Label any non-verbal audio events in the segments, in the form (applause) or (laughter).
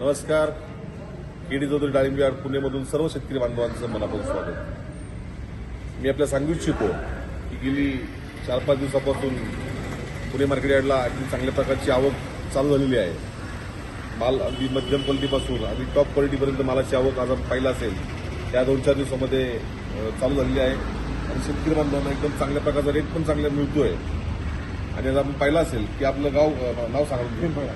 नमस्कार. केडी चौधरी डाळिंबी पुणेमधून सर्व शेतकरी बांधवांचं मनापासून स्वागत. मी आपल्या सांगू इच्छितो की गेली चार पाच दिवसापासून पुणे मार्केट यार्डला अगदी चांगल्या प्रकारची आवक चालू झालेली आहे. माल अगदी मध्यम क्वालिटीपासून अगदी टॉप क्वालिटीपर्यंत मालाची आवक आज पाहिला असेल त्या दोन चार दिवसामध्ये चालू झालेली आहे. आणि शेतकरी बांधवांना एकदम चांगल्या प्रकारचा रेट पण चांगला मिळतोय. आणि आज आपण पाहिलं असेल की आपलं गाव नाव सांगा.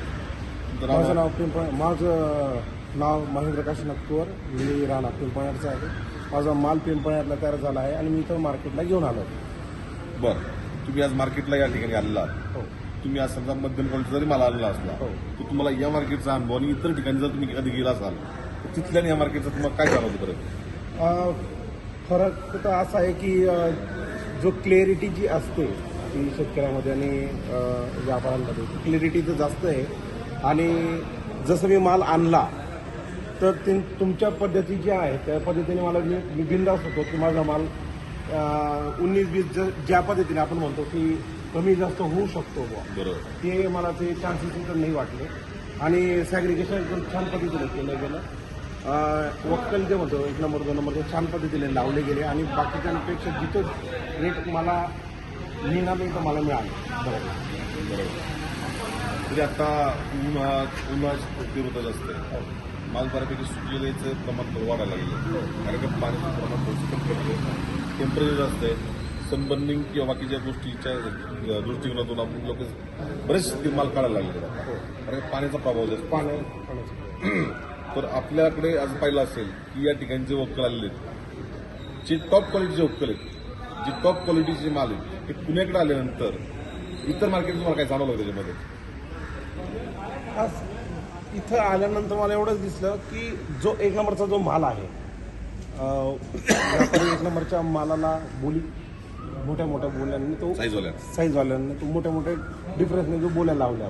माझं नाव पिंपळ माझं नाव महेंद्र काशी नक्तूर मी राहणार पिंपळ्याचं आहे. माझा माल पिंपळ्यातला तयार झाला आहे आणि मी इथं मार्केटला घेऊन आलो बरं. तुम्ही आज मार्केटला या ठिकाणी आलेला. हो. तुम्ही आज समजा मध्यम क्वालिटीचा जरी माल आणला असला हो. तर तुम्हाला या मार्केटचा अनुभव आणि इतर ठिकाणी जर तुम्ही कधी गेला असाल तर तिथल्या आणि या मार्केटचा तुम्हाला काय जाणवतं बरं? अं, फरक तर असा आहे की अं, जो क्लिअरिटी जी असते ती शेतकऱ्यामध्ये आणि अं, व्यापाऱ्यांमध्ये क्लिअरिटी तर जास्त आहे. आणि जसं मी माल आणला तर ते तुमच्या पद्धती जी आहे त्या पद्धतीने मला मी बिंदास होतो की माझा माल उन्नीस वीस ज- ज्या पद्धतीने आपण म्हणतो की कमी जास्त होऊ शकतो बरोबर. ते मला ते चान्सेस तर नाही वाटले. आणि सॅग्रिगेशन एकदम छान पद्धतीने केलं गेलं. वक्कल जे म्हणतो एक नंबर दोन नंबर छान पद्धतीने लावले गेले आणि बाकीच्यांपेक्षा जिथं रेट मला मिळालं तर मला मिळालं. बरोबर. बरोबर. म्हणजे आता उन्हाळ्यात उन्हाळ्याची तीव्रता जास्त आहे माल बऱ्यापैकी सुकलेल्याचं प्रमाण वाढायला लागलं. कारण का पाण्याचं प्रमाण थोडंसं कमी पडलं टेम्परेचर जास्त आहे सनबर्निंग किंवा बाकीच्या गोष्टीच्या दृष्टिकोनातून आपण लोक बरेच माल काढायला लागले. कारण का पाण्याचा प्रभाव जास्त पाण्या (clears throat) तर आपल्याकडे आज पाहिलं असेल की या ठिकाणी जे वक्कल आलेले आहेत जे टॉप क्वालिटीचे वक्कल आहेत जे टॉप क्वालिटीचे माल आहेत ते पुण्याकडे आल्यानंतर इतर मार्केट तुम्हाला काय जाणवलं त्याच्यामध्ये? आज इथं आल्यानंतर मला एवढंच दिसलं की जो एक नंबरचा जो माल आहे व्यापारी एक नंबरच्या मालाला बोली मोठ्या मोठ्या बोल्यांनी तो साईजवाल्या साईजवाल्यांनी तो मोठ्या मोठ्या डिफरन्सने जो बोल्या लावल्या.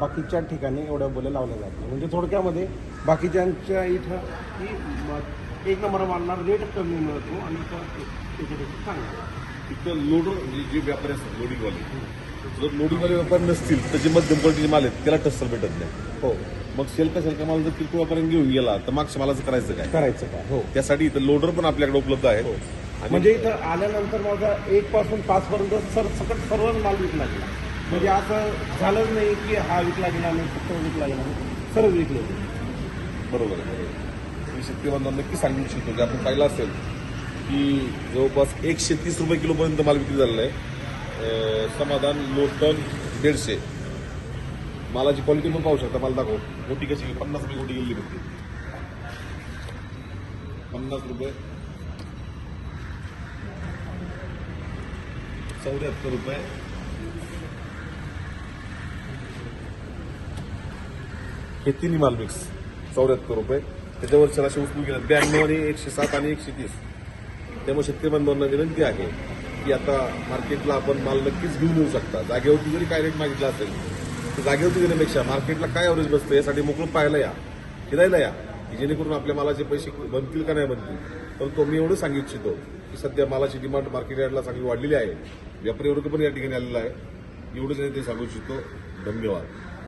बाकीच्या ठिकाणी एवढ्या बोल्या लावल्या जात म्हणजे थोडक्यामध्ये बाकीच्यांच्या इथं की एक नंबर मालला रेट कमी मिळतो आणि इथं त्याच्यापेक्षा चांगला तिथं लोडर म्हणजे जे व्यापारी असतात लोडिंगवाले जर लोडिंगवाले व्यापारी नसतील तर जे मध्यम क्वालिटीचे माल आहेत त्याला टस्सल भेटत नाही. हो. मग शेलका शेलका माल जर किरकोळ व्यापाऱ्यांनी घेऊन गेला तर मागच्या मालाचं करायचं काय? करायचं काय? हो. त्यासाठी इथं लोडर पण आपल्याकडे उपलब्ध आहेत. आणि म्हणजे इथं आल्यानंतर माझा एक पासून पाच पर्यंत सर सकट सर्व माल विकला गेला. म्हणजे असं झालंच नाही की हा विकला गेला नाही फक्त विकला गेला. नाही सर्व विकले बरोबर आहे. मी शेतकरी बांधवांना नक्की सांगू इच्छितो की आपण पाहिलं असेल की जवळपास एकशे तीस रुपये किलोपर्यंत माल विक्री झालेला आहे. समाधान लोटन दीडशे. मालाची क्वालिटी पण पाहू शकता मला दाखव. गोटी कशी पन्नास रुपये गोटी गेली होती पन्नास रुपये. चौऱ्याहत्तर रुपये. हे तिन्ही माल मिक्स चौऱ्याहत्तर रुपये. त्याच्यावर सरासरी उचलून गेला ब्याण्णव आणि एकशे सात आणि एकशे तीस. त्यामुळे शेतकरी बांधवांना विनंती आहे की आता मार्केटला आपण माल नक्कीच घेऊन येऊ शकता. जागेवरती जरी काय रेट मागितला असेल तर जागेवरती देण्यापेक्षा मार्केटला काय अवरेज बसतं यासाठी मोकळं पाहायला या फिरायला या की जेणेकरून आपल्या मालाचे पैसे बनतील का नाही बनतील. परंतु मी एवढं सांगू इच्छितो की सध्या मालाची डिमांड मार्केट यार्डला चांगली वाढलेली आहे. व्यापारी वर्ग पण या ठिकाणी आलेला आहे. एवढंच नाही ते सांगू इच्छितो. धन्यवाद.